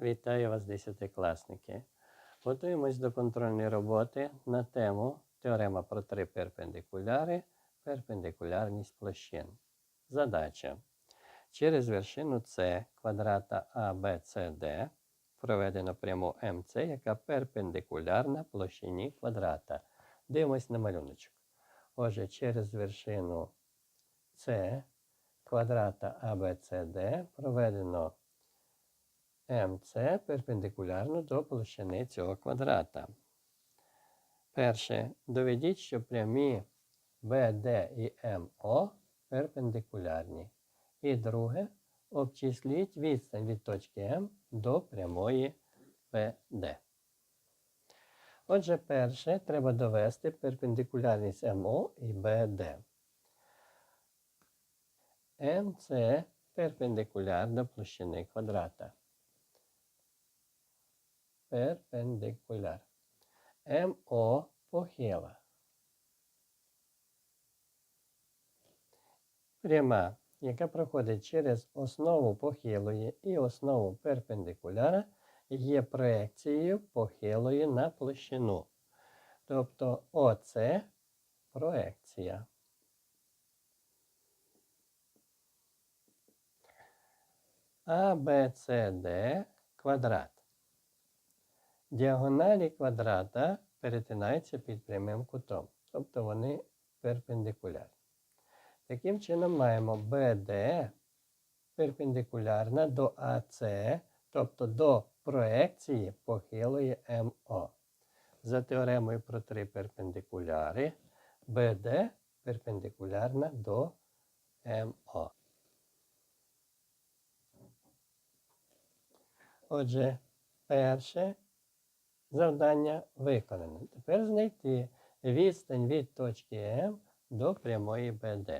Вітаю вас, десятикласники. Готуємось до контрольної роботи на тему теорема про три перпендикуляри, перпендикулярність площин. Задача. Через вершину С квадрата ABCD проведено пряму МЦ, яка перпендикулярна площині квадрата. Дивимось на малюночок. Отже, через вершину С квадрата ABCD проведено МЦ перпендикулярно до площини цього квадрата. Перше. Доведіть, що прямі BD і МО перпендикулярні. І друге. Обчисліть відстань від точки М до прямої BD. Отже, перше, треба довести перпендикулярність МО і BD. МЦ перпендикуляр до площини квадрата перпендикуляр. МО похила. Пряма, яка проходить через основу похилої і основу перпендикуляра, є проекцією похилої на площину. Тобто ОЦ проекція. АБЦД квадрат. Діагоналі квадрата перетинаються під прямим кутом, тобто вони перпендикулярні. Таким чином маємо BD перпендикулярна до АС, тобто до проекції похилої МО. За теоремою про три перпендикуляри BD перпендикулярна до МО. Отже, перше Завдання виконане. Тепер знайти відстань від точки М до прямої БД.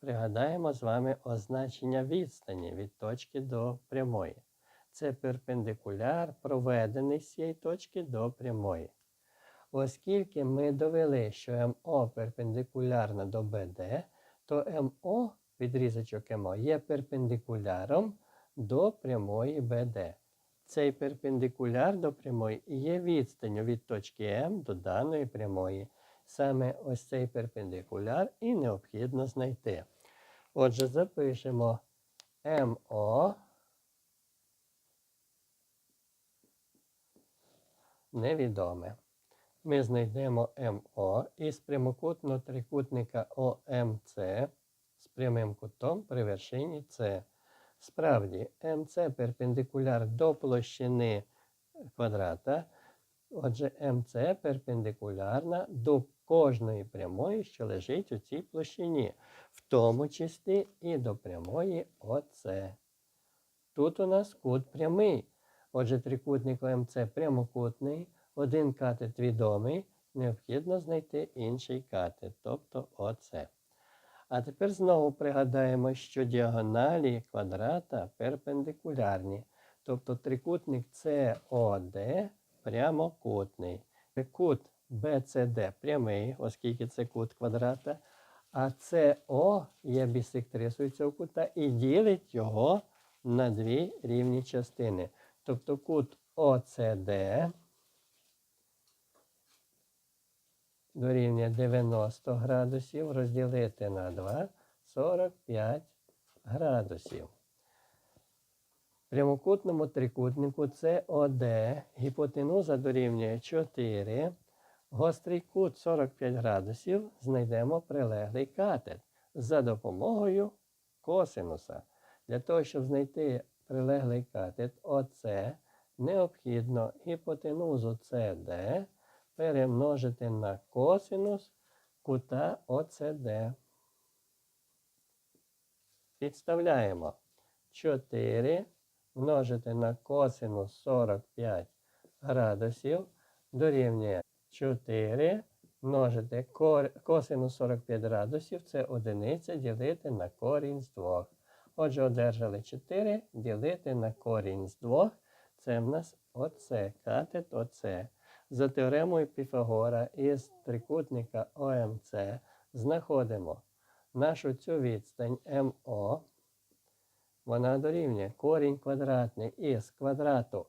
Пригадаємо з вами означення відстані від точки до прямої. Це перпендикуляр, проведений з цієї точки до прямої. Оскільки ми довели, що МО перпендикулярна до БД, то МО, відрізочок МО, є перпендикуляром до прямої БД. Цей перпендикуляр до прямої є відстанню від точки М до даної прямої. Саме ось цей перпендикуляр і необхідно знайти. Отже, запишемо МО невідоме. Ми знайдемо МО із прямокутного трикутника ОМЦ з прямим кутом при вершині С. Справді, МЦ перпендикуляр до площини квадрата. Отже, МЦ перпендикулярна до кожної прямої, що лежить у цій площині, в тому числі і до прямої ОЦ. Тут у нас кут прямий. Отже, трикутник МЦ прямокутний, один катет відомий, необхідно знайти інший катет, тобто ОЦ. А тепер знову пригадаємо, що діагоналі квадрата перпендикулярні. Тобто трикутник COD прямокутний. Кут BCD прямий, оскільки це кут квадрата. А CO є бісектрисою цього кута і ділить його на дві рівні частини. Тобто кут OCD дорівнює 90 градусів розділити на 2 45 градусів. Прямокутному трикутнику СОД гіпотенуза дорівнює 4. Гострий кут 45 градусів знайдемо прилеглий катет за допомогою косинуса. Для того, щоб знайти прилеглий катет ОЦ, необхідно гіпотенузу СД перемножити на косинус кута ОЦД. Підставляємо 4 множити на косинус 45 градусів дорівнює 4 множити косинус 45 градусів це одиниця ділити на корінь з 2. Отже, одержали 4 ділити на корінь з 2. Це в нас оце, катет оце. За теоремою Піфагора із трикутника ОМЦ знаходимо нашу цю відстань МО Вона дорівнює корінь квадратний із квадрату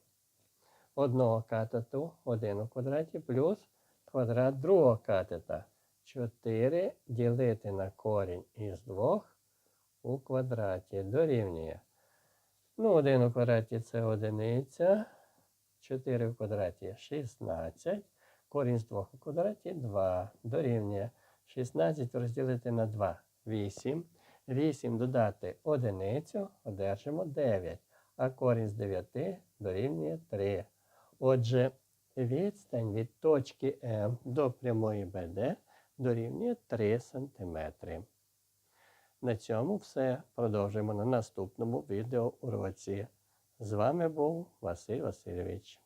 одного катету 1 у квадраті плюс квадрат другого катета. 4 ділити на корінь із 2 у квадраті дорівнює. Ну, 1 у квадраті це одиниця. 4 в квадраті 16. Корінь з 2 у квадраті 2 дорівнює. 16 розділити на 2 8. 8 додати одиницю, одержимо 9. А корінь з 9 дорівнює 3. Отже, відстань від точки М до прямої БД дорівнює 3 см. На цьому все. Продовжуємо на наступному відеоуроці. З вами був Василь Васильович.